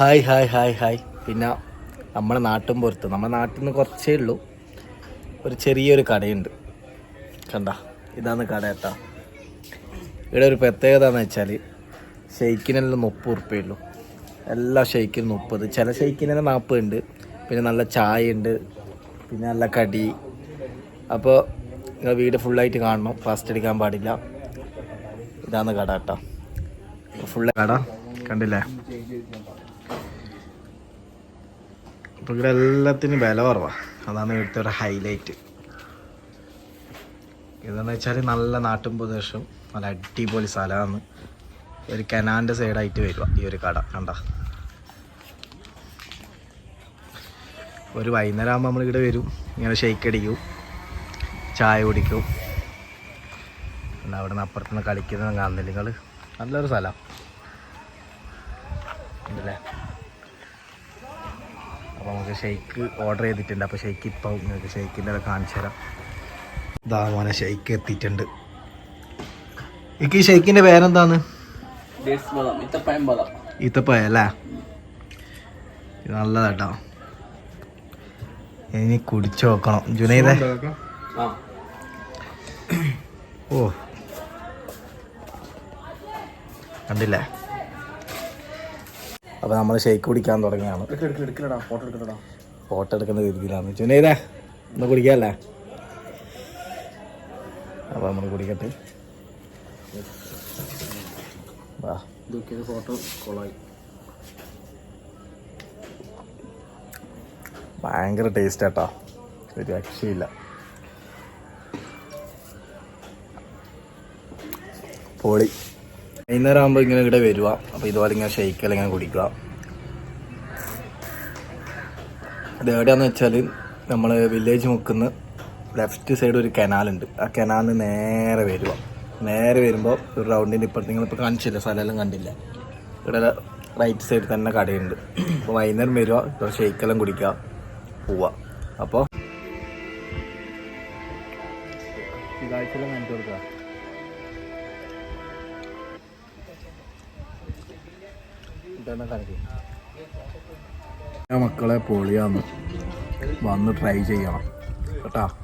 Hi hi hi hi. പിന്നെ നമ്മുടെ നാട്ടും പുറത്ത് നമ്മുടെ നാട്ടിൽ നിന്ന് കുറച്ചേ ഉള്ളൂ. ഒരു ചെറിയൊരു കടയുണ്ട്. കണ്ട? ഇതാണ് കട കേട്ടോ. ഇവിടെ ഒരു പ്രത്യേകത എന്ന് വെച്ചാൽ ഷെയ്ക്കിനെല്ലാം മുപ്പത് ഉറുപ്പയുള്ളൂ എല്ലാ ഷെയ്ക്കിനും മുപ്പത്. ചില ഷെയ്ക്കിനെല്ലാം നാൽപ്പത് ഉണ്ട് പിന്നെ നല്ല ചായ ഉണ്ട് പിന്നെ നല്ല കടി. അപ്പോൾ നിങ്ങൾ വീട് ഫുള്ളായിട്ട് കാണണം. ഫാസ്റ്റ് അടിക്കാൻ പാടില്ല. ഇതാണ് കട കേട്ടോ. ഫുള്ള് കട? കണ്ടില്ലേ? അപ്പോൾ ഇവിടെ എല്ലാത്തിനും വില കുറവാണ് അതാണ് ഇവിടുത്തെ ഒരു ഹൈലൈറ്റ് ഇതെന്ന് വെച്ചാൽ നല്ല നാട്ടും പ്രദേശം നല്ല അടിപൊളി സ്ഥലമാണ്. ഒരു കനാന്റെ സൈഡായിട്ട് വരിക ഈ ഒരു കട കണ്ട? ഒരു വൈകുന്നേരം ആകുമ്പോൾ നമ്മളിവിടെ വരും ഇങ്ങനെ ഷെയ്ക്ക് അടിക്കും ചായ കുടിക്കും. പിന്നെ അവിടെ നിന്ന് അപ്പുറത്തുനിന്ന് കളിക്കുന്നത് കാണുന്നില്ല നിങ്ങൾ നല്ലൊരു സ്ഥലം. ഉണ്ടല്ലേ? അപ്പോൾ നമുക്ക് ഷെയ്ക്ക് ഓർഡർ ചെയ്തിട്ടുണ്ട്. അപ്പോൾ ഷെയ്ക്ക് ഇപ്പോൾ നിങ്ങൾക്ക് ഷെയ്ക്കിന്റെ അത് കാണിച്ചു തരാം. ഇതാ മോനെ ഷെയ്ക്ക് എത്തിയിട്ടുണ്ട്. എനിക്ക് ഈ ഷെയ്ക്കിന്റെ പേരെന്താണ്? ഈത്തപ്പഴം അല്ലേ? നല്ലതാട്ടോ. ഇനി കുടിച്ചു നോക്കണം. ജുനൈദേ. ഓ. കണ്ടില്ലേ? അപ്പോൾ നമ്മൾ ഷേക്ക് കുടിക്കാൻ തുടങ്ങിയാണ്. ഫോട്ടോ എടുക്കുന്ന രീതിയിലാണ്. ചുനേരാ ഒന്ന് കുടിക്കാല്ലേ? അപ്പോൾ നമ്മൾ കുടിക്കട്ടെ. വാ. ഫോട്ടോ കൊളായി. ഭയങ്കര ടേസ്റ്റ് ആട്ടോ. ഒരു രക്ഷയില്ല. പൊളി. വൈകുന്നേരം ആകുമ്പോൾ ഇങ്ങനെ ഇവിടെ വരിക. അപ്പോൾ ഇതുപോലെ ഇങ്ങനെ ഷെയ്ക്കൽ ഇങ്ങനെ കുടിക്കുക. അത് എവിടെയാന്ന് വെച്ചാൽ നമ്മൾ വില്ലേജ് മുക്കുന്ന ലെഫ്റ്റ് സൈഡ് ഒരു കനാലുണ്ട് ആ കനാലിന് നേരെ വരിക നേരെ വരുമ്പോൾ ഒരു റൗണ്ടിന്റെ നിങ്ങൾ നിങ്ങളിപ്പോൾ കാണിച്ചില്ല? സ്ഥലമെല്ലാം കണ്ടില്ല? ഇവിടെ റൈറ്റ് സൈഡിൽ തന്നെ കടയുണ്ട്. അപ്പോൾ വൈകുന്നേരം വരിക ഇപ്പോൾ ഷെയ്ക്കെല്ലാം കുടിക്കുക. പോവുക അപ്പോൾ ഇതാഴ്ചയിലും കാണിച്ചു കൊടുക്കുക. മക്കളെ പൊളിയാന്ന്. വന്ന് ട്രൈ ചെയ്യണം. കേട്ടാ?